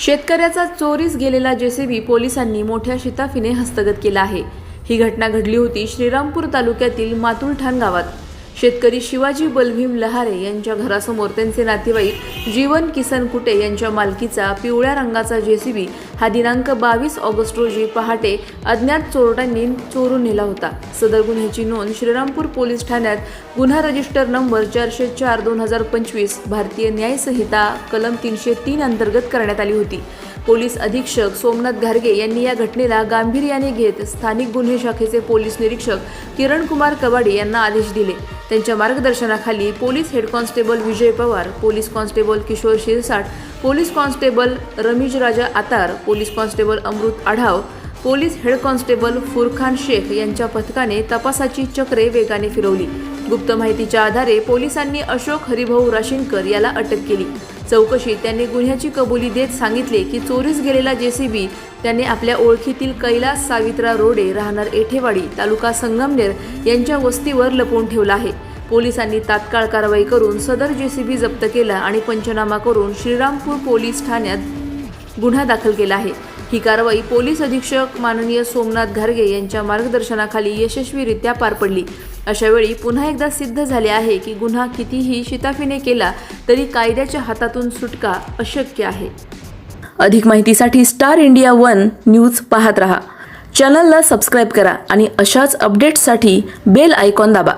शेतकऱ्याचा चोरीस गेलेला जेसीबी पोलिसांनी मोठ्या शिताफीने हस्तगत केला आहे. ही घटना घडली होती श्रीरामपूर तालुक्यातील मातुलठाण गावात. शेतकरी शिवाजी बलभीम लहारे यांच्या घरासमोर त्यांचे नातेवाईक जीवन किसन कुटे यांच्या मालकीचा पिवळ्या रंगाचा जेसीबी हा दिनांक बावीस ऑगस्ट रोजी पहाटे अज्ञात चोरट्यांनी चोरून नेला होता. सदर गुन्ह्याची नोंद श्रीरामपूर पोलीस ठाण्यात. गुन्हा रजिस्टर नंबर चारशे चार दोन हजार पंचवीस भारतीय न्याय संहिता कलम तीनशे तीन अंतर्गत करण्यात आली होती. पोलीस अधीक्षक सोमनाथ घारगे यांनी या घटनेला गांभीर्याने घेत स्थानिक गुन्हे शाखेचे पोलीस निरीक्षक किरण कुमार कवाडे यांना आदेश दिले. त्यांच्या मार्गदर्शनाखाली police head constable Vijay Pawar police constable Kishor Shirsat police constable Ramiz Raja Atar police constable Amrut Adhav police head constable Furkhan Shaikh यांच्या पथकाने तपासाची चक्रे वेगाने फिरवली. गुप्त माहितीच्या आधारे पोलिसांनी अशोक हरिभाऊ राशीनकर याला अटक केली. चौकशीत त्यांनी गुन्ह्याची कबुली देत सांगितले की चोरीस गेलेला जेसीबी त्याने आपल्या ओळखीतील कैलास सावित्रा रोडे राहणार एठेवाडी तालुका संगमनेर यांच्या वस्तीवर लपवून ठेवला आहे. पोलिसांनी तात्काळ कारवाई करून सदर जेसीबी जप्त केला आणि पंचनामा करून श्रीरामपूर पोलीस ठाण्यात गुन्हा दाखल केला आहे. ही कारवाई पोलीस अधीक्षक माननीय सोमनाथ घारगे यांच्या मार्गदर्शनाखाली यशस्वीरित्या पार पडली. अशावेळी पुन्हा एकदा सिद्ध झाले आहे की गुन्हा कितीही शिताफीने केला तरी कायद्याच्या हातातून सुटका अशक्य आहे. अधिक माहितीसाठी स्टार इंडिया वन न्यूज पाहत रहा. चॅनलला सबस्क्राईब करा आणि अशाच अपडेट्ससाठी बेल आयकॉन दाबा.